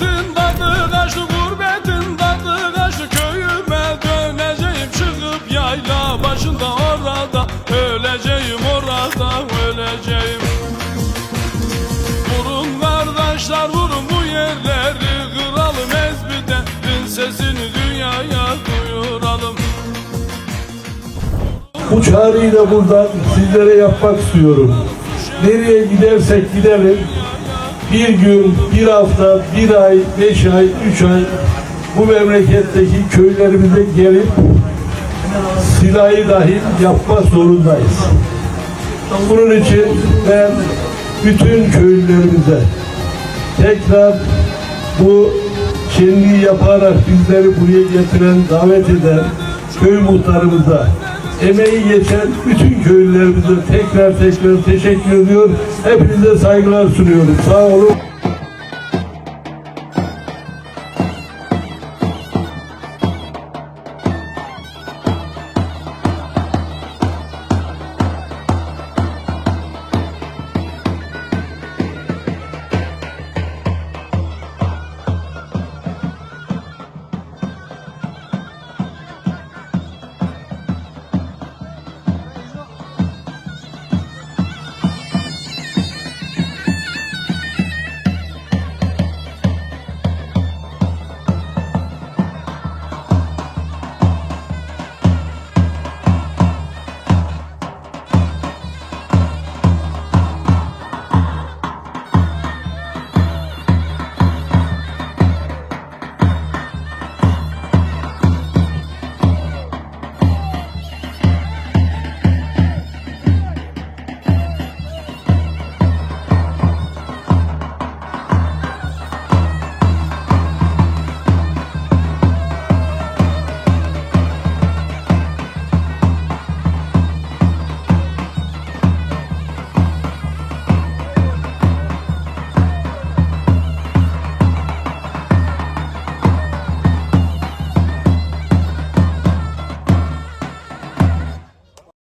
Gurbetin tadı kaçtı gurbetin tadı Köyüme döneceğim. Çıkıp yayla başında orada Öleceğim orada öleceğim. Vurun kardeşler vurun bu yerleri Kıralım ezbiden sesini dünyaya duyuralım. Bu çağrıyı da buradan sizlere yapmak istiyorum. Nereye gidersek gidelim, bir gün, bir hafta, bir ay, beş ay, üç ay bu memleketteki köylerimize gelip silahı dahil yapma zorundayız. Bunun için ben bütün köylülerimize tekrar bu şenliği yaparak bizleri buraya getiren, davet eden köy muhtarımıza, emeği geçen bütün köylülerimize tekrar tekrar teşekkür ediyor. Hepinize saygılar sunuyorum. Sağ olun.